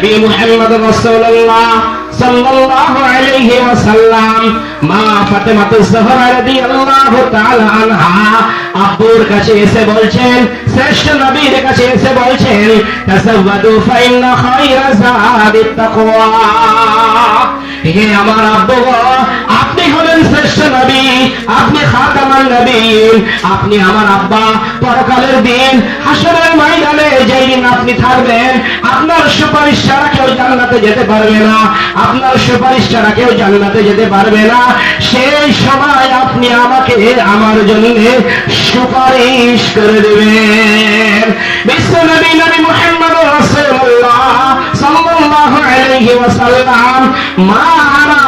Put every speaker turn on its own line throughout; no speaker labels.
নবী মুহাম্মদ রাসূলুল্লাহ সাল্লাল্লাহু আলাইহি ওয়াসাল্লাম, মা ফাতেমাতুজ জোহরা রাদিয়াল্লাহু তাআলা আনহা আব্বুর কাছে এসে বলছেন, শ্রেষ্ঠ নবীর কাছে এসে বলছেন, তাসাওয়াদু ফাইন্না খায়রা যাদিত তাকওয়া। হে আমার আব্বু গো, আপনি হলেন শ্রেষ্ঠ নবী আপনি খাতামান নবী আপনি আমার আব্বা। পরকালের দিন, হাসরের ময়দানে যেই দিন আপনি থাকবেন, আপনার সুপারিশ ছাড়া কেউ জান্নাতে যেতে পারবে না। আপনার সুপারিশ ছাড়া কেউ জান্নাতে যেতে পারবে না। সেই সময় আপনি আমাকে, আমার জন্য সুপারিশ করে দেবেন। বিশ্ব নবী নবী মুহাম্মদ রাসূলুল্লাহ সাল্লাল্লাহু আলাইহি ওয়াসাল্লাম মারা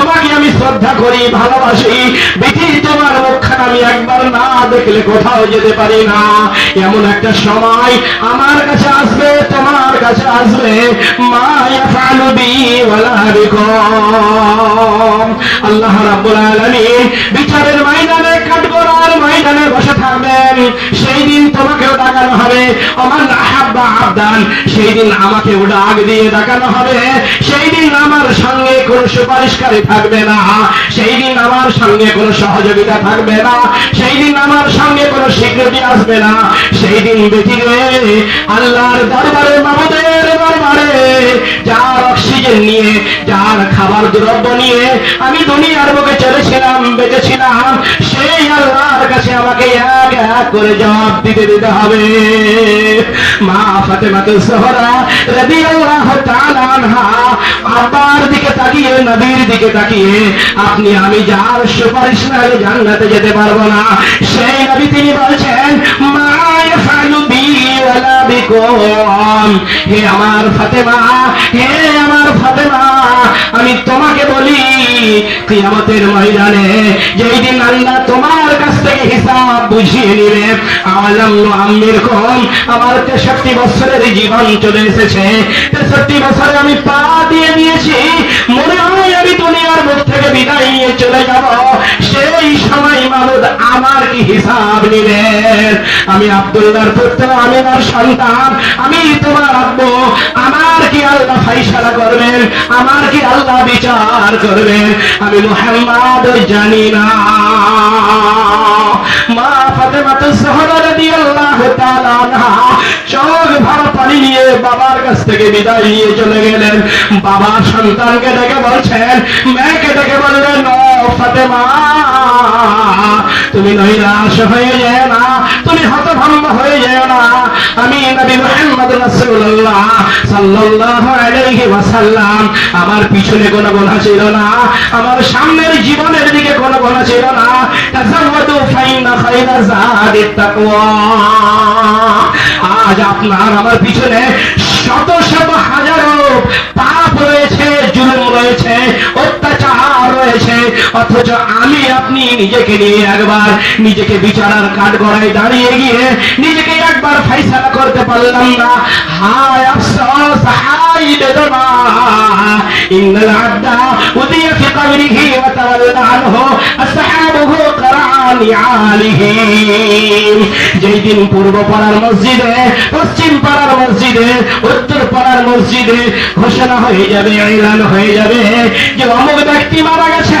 তোমাকে আমি শ্রদ্ধা করি, ভালোবাসি। বিটি তোমার মুখখান আমি একবার না দেখলে কোথাও যেতে পারি না। এমন একটা সময় আমার কাছে আসবে, তোমার কাছে আসবে। মা ইয়াফআলু বি ওয়ালা বিকুম। আল্লাহ রাব্বুল আলামিন বিচারের ময়দানে কাঠগড়ার ময়দানে বসে থাকবেন। সেই দিন তোমাকেও ডাকানো হবে। আমার আহাব্বা আবদান, সেই দিন আমাকেও ডাক দিয়ে দেখানো হবে। সেই দিন আমার সঙ্গে কোনো সুপারিশকারী থাকবে না। সেই দিন আমার সঙ্গে কোনো সহযোগিতা থাকবে না। সেই দিন আমার সঙ্গে কোনো স্বীকৃতি আসবে না। সেই দিন বেঁচে আল্লাহর দরবারে বাবুদের দরবারে যার অক্সিজেন নিয়ে, যার খাবার দ্রব্য নিয়ে আমি দুনিয়ার বুকে চলেছিলাম, বেঁচেছিলাম, সেই আল্লাহর কাছে আমাকে এক এক করে জবাব দিতে দিতে হবে। মা ফাতেমাতুল জোহরা রাদিয়াল্লাহু তাআলা আনহা আব্বার দিকে তাকিয়ে, নবীর দিকে তাকিয়ে, আপনি, আমি যার সুপারিশ না জান্নাতে যেতে পারব না। সেই নবী তিনি বলছেন, মা আমার ফাতেমা, হে আমার ফাতেমা, আমি তোমাকে বলি, কিয়ামতের ময়দানে যেই দিন আল্লাহ তোমার কাছ থেকে হিসাব বুঝিয়ে নিবে আমার কম, আমার তেষট্টি বছরের জীবন চলে এসেছে। তেষট্টি বছরে আমি পা দিয়ে দিয়েছি। মনে হয় আমি দুনিয়ার মুখ থেকে বিদায় নিয়ে চলে যাব। সেই সময় মামুদ আমার কি হিসাব নিবেন আমি আব্দুল্লাহর পুত্র, আমি আমার সন্তান, আমি তোমার আব্বু। আমার কি আল্লাহ ফাইসালা করবেন? আমার কি আল্লাহ বিচার করবেন? আমি মুহাম্মদ জানি না। মা ফাতেমা তো জোহরা রাদিয়াল্লাহু তাআলা চোখ ভরা পানি নিয়ে বাবার কাছ থেকে বিদায় নিয়ে চলে গেলেন। বাবা সন্তানকে ডেকে বলছেন, মেয়েকে ডেকে বললেন ফাতেমা, তুমি নৈরাশ হয়ে যেও না, তুমি হতভম্ব হয়ে যেও না। আমি নবী মুহাম্মদ রাসূলুল্লাহ সাল্লাল্লাহু আলাইহি ওয়াসাল্লাম, আমার পিছনে কোনো গোনা ছিল না, আমার সামনের জীবনের দিকে কোনো গোনা ছিল না। তাজাওয়াদু ফাইন্না খায়রা যাদিত তাকওয়া। আজ আপনার আমার পিছনে শত শত হাজারো পাপ রয়েছে, জুলুম রয়েছে, অত্যাচার রয়েছে, অথচ আমি আপনি নিজেকে নিয়ে একবার নিজেকে বিচারার কাঠ গড়ায় দাঁড়িয়ে গিয়ে নিজেকে একবার ফাইসালা করতে পারলাম না। হায় আফসোস হাই বেদনা ইন্নাল আদা উদিয়া ফি কবরিহি ওয়া তাওয়াল্লা আনহু আসহাবুহু কারানি আলিহি যেই দিন পূর্ব পাড়ার মসজিদে, পশ্চিম পাড়ার মসজিদে, উত্তর পাড়ার মসজিদে ঘোষণা হয়ে যাবে, এলান হয়ে যাবে যে অমুক ব্যক্তি মারা গেছে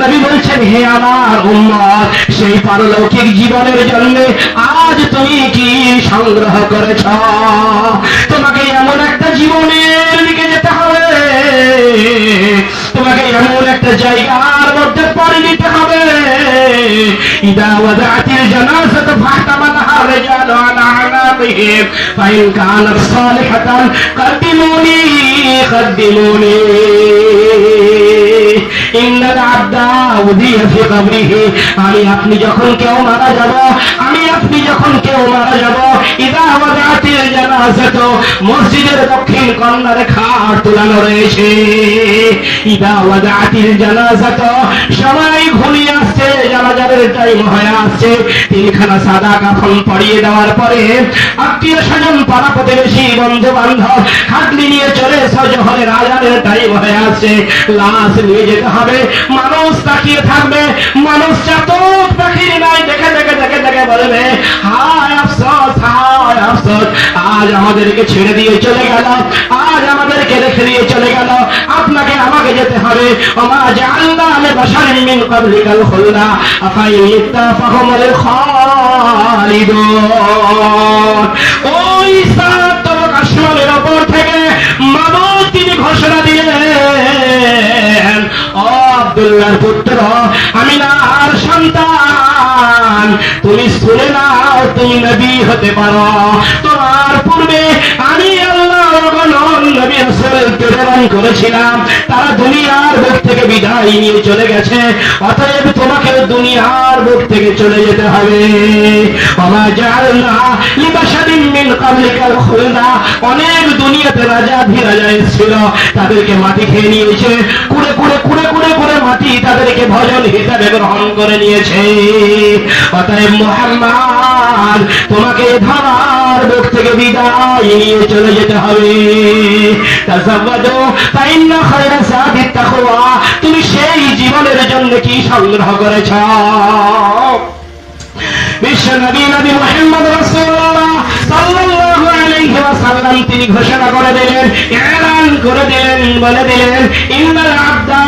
নবী বলছেন হে আমার উম্মত সেই পারলৌকিক জীবনের জন্য আজ তুমি কি সংগ্রহ করেছ তোমাকে এমন একটা জীবনের দিকে যেতে হবে তোমাকে এমন একটা জায়গার মধ্যে পরে নিতে হবে ইদা ওয়াদাতিল জানাজাত ফাহতামালাহা রিজালু আলা আনাবিহিম ফাইন কানাত সালিহাতান قدموني قدموني আমি আপনি যখন কেউ মারা যাব আপনি যখন কেউ মারা যাব, ইদা ওয়াদাতিল জানাজাত, মসজিদের দক্ষিণ কর্নারে খাট তোলানো রয়েছে। ইদা ওয়াদাতিল জানাজাত, সবাই ঘুমিয়ে আসছে জানাজারের টাইম হয়ে আসছে। তিনখানা সাদা কাফন দেওয়ার পরে আত্মীয় স্বজন, পাড়া প্রতিবেশী বন্ধু বান্ধব খাটলি নিয়ে চলে সজহরের আজানের টাইম হয়ে আসছে। লাশ নিয়ে যেতে হবে। মানুষ তাকিয়ে থাকবে। মানুষ চাতক পাখির নাই, দেখে দেখে দেখে দেখে বলবে হায় আজ আমাদেরকে ছেড়ে দিয়ে চলে গেল। আজ আমাদেরকে রেখে দিয়ে চলে গেল। আপনাকে আমাকে যেতে হবে। ওমা জাআলনা লিবাশারিন মিন ক্বাবলিকাল খুলদা। আফাইন ইত্তাফাহুমুল খালিদুন। ওই সাত তবক ওপর থেকে মানব তিনি ঘোষণা দিলেন। ও আব্দুল্লাহর পুত্র আমি না আর সন্তান। তুমি শুনে নাও তুমি নবী হতে পারো। তোমার পূর্বে আমি অনেক দুনিয়াতে রাজা ধীরাজা এসেছিল, তাদেরকে মাটি খেয়ে নিয়েছে। কুড়ে কুড়ে কুড়ে কুড়ে কুড়ে মাটি তাদেরকে ভজন হিসাবে গ্রহণ করে নিয়েছে। অতএব মুহাম্মদ, তোমাকে ধরার বুক থেকে বিদায় নিয়ে চলে যেতে হবে। তুমি সেই জীবনের জন্য কি সংগ্রহ করেছ? বিশ্ব নবী নবী মোহাম্মদ রাসূলুল্লাহ ওয়াসাল্লাম তিনি ঘোষণা করে দিলেন, এলান করে দিলেন, বলে দিলেন আবদা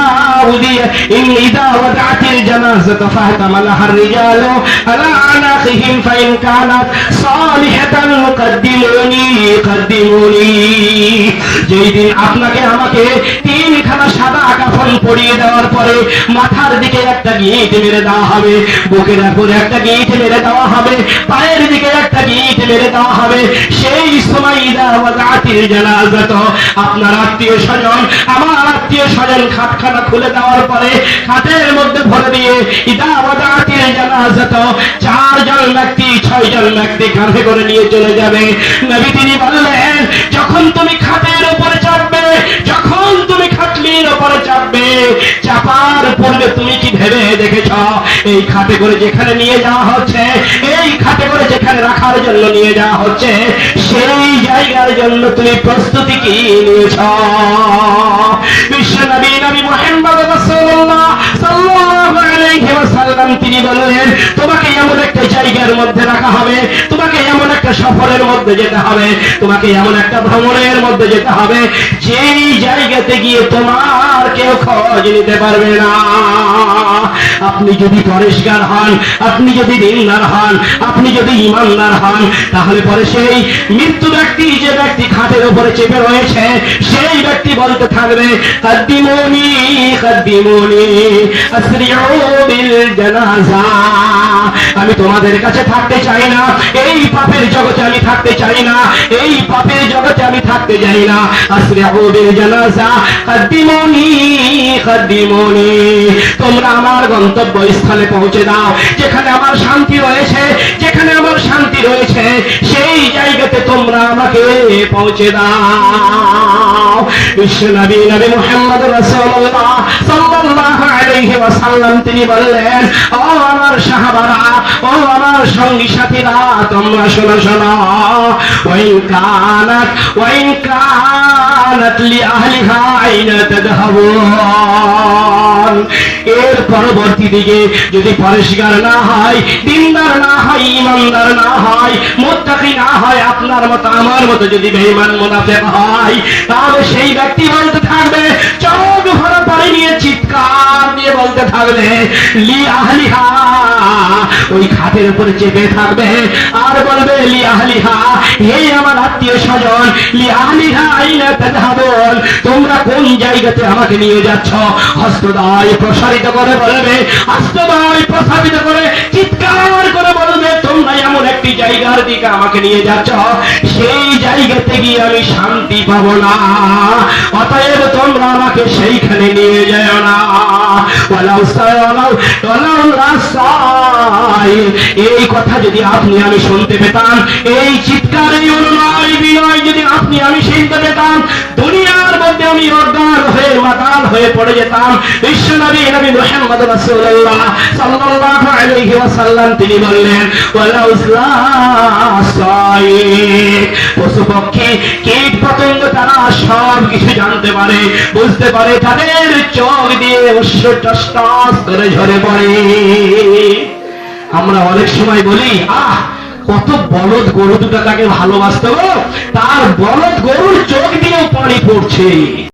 আপনাকে আমাকে তিনখানা সাদা কাফন পরিয়ে দেওয়ার পরে মাথার দিকে একটা গিট মেরে দেওয়া হবে, বুকের একটা গিট মেরে দেওয়া হবে, পায়ের দিকে একটা গিট মেরে দেওয়া হবে সময় ইদা আপনার আত্মীয় স্বজন, আমার আত্মীয় স্বজন খাটখানা খুলে দেওয়ার পরে খাটের মধ্যে ভরে দিয়ে ইদা ওয়াদাতিল জানাজাত চারজন ব্যক্তি, ছয়জন ব্যক্তি কাঁধে করে নিয়ে চলে যাবে। নবী তিনি বললেন, যখন তুমি খাটের উপরে চাপবে খাটে করে যেখানে নিয়ে যাওয়া হচ্ছে, এই খাটে করে যেখানে রাখার জন্য নিয়ে যাওয়া হচ্ছে, সেই জায়গার জন্য তুমি প্রস্তুতি কি নিয়েছ? বিশ্ব নবী নবী সাল্লাল্লাহু ওয়াসাল্লাম তিনি বললেন, তোমাকে এমন একটা জায়গার মধ্যে রাখা হবে, তোমাকে এমন একটা সফরের মধ্যে যেতে হবে, তোমাকে এমন একটা ভ্রমণের মধ্যে যেতে হবে, যেই জায়গাতে গিয়ে তোমার কেউ খোঁজ নিতে পারবে না। আপনি যদি পরিষ্কার হন, আপনি যদি দিনদার হন, আপনি যদি ইমানদার হন, তাহলে পরে সেই মৃত্যু ব্যক্তি, যে ব্যক্তি খাটের উপরে চেপে রয়েছে, সেই ব্যক্তি বলতে থাকবে কদ্দিমুনি কদ্দিমুনি জানাজা আমি তোমাদের কাছে থাকতে চাই না। এই পাপের জগতে আমি থাকতে চাই না। এই পাপের জগতে আমি থাকতে চাই না। আসরিউ বিল জানাজা তোমরা আমার গন্তব্য স্থলে পৌঁছে দাও। যেখানে আমার শান্তি রয়েছে, যেখানে আমার শান্তি রয়েছে, সেই জায়গাতে তোমরা আমাকে পৌঁছে দাও। বিশ্ব নবী নবী মুহাম্মদ সাল্লাল্লাহু আলাইহি ওয়াসাল্লাম, তিনি বললেন, ও আমার সাহাবারা, ও আমার সঙ্গী সাথীরা, তোমরা শোনো শোনো। ওয়াইন কানাত ওয়াইন কানাত লি আহলিহা আইনা তাদহাবুন এর পরবর্তী দিকে যদি পরিষ্কার না হয়, দিনদার না হয় ইমানদার না হয়, মোত্তাকি না হয়, আপনার মতো, আমার মতো যদি বেঈমান মুনাফিক হয়, তাহলে সেই ব্যক্তি বলতে থাকবে, চোখ ভরা পানি নিয়ে চিৎকার দিয়ে বলতে থাকবে, লি আহলিহা। ওই খাটের উপরে চেপে থাকবে আর বলবে, লি আহলিহা, হে আমার আত্মীয় স্বজন, লি আহলিহা আইনা তাযহাবুন। তোমরা কোন জায়গাতে আমাকে নিয়ে যাচ্ছ? হস্তদায় প্রসারিত করে বলবে, হস্তদায় প্রসারিত করে চিৎকার করে বলবে, তোমরা এমন একটি জায়গার দিকে আমাকে নিয়ে যাচ্ছ, সেই জায়গাতে গিয়ে আমি শান্তি পাবো না। অতএব তোমরা আমাকে সেইখানে নিয়ে যায় না। ওয়ালাউ সায় ওয়ালাউ রাসায় এই কথা যদি আপনি আমি শুনতে পেতাম, এই চিৎকার অনুনয় বিনয় যদি আপনি আমি শুনতে পেতাম, দুনিয়ার মধ্যে আমি অজ্ঞান হয়ে মাতাল হয়ে পড়ে যেতাম। বিশ্বনবী নবী মুহাম্মদ রাসূলুল্লাহ সাল্লাল্লাহু আলাইহি ওয়াসাল্লাম তিনি বললেন, ওয়ালাউ রাসায় পশু পক্ষী কীট পতঙ্গ তারা সব কিছু জানতে পারে, বুঝতে পারে, তাদের চোখ দিয়ে অশ্ব করে ঝরে পড়ে। আমরা অনেক সময় বলি, আহ, কত বলদ গরু দুটা তাকে ভালোবাসতে তার বলদ গরুর চোখ দিয়েও পানি পড়ছে।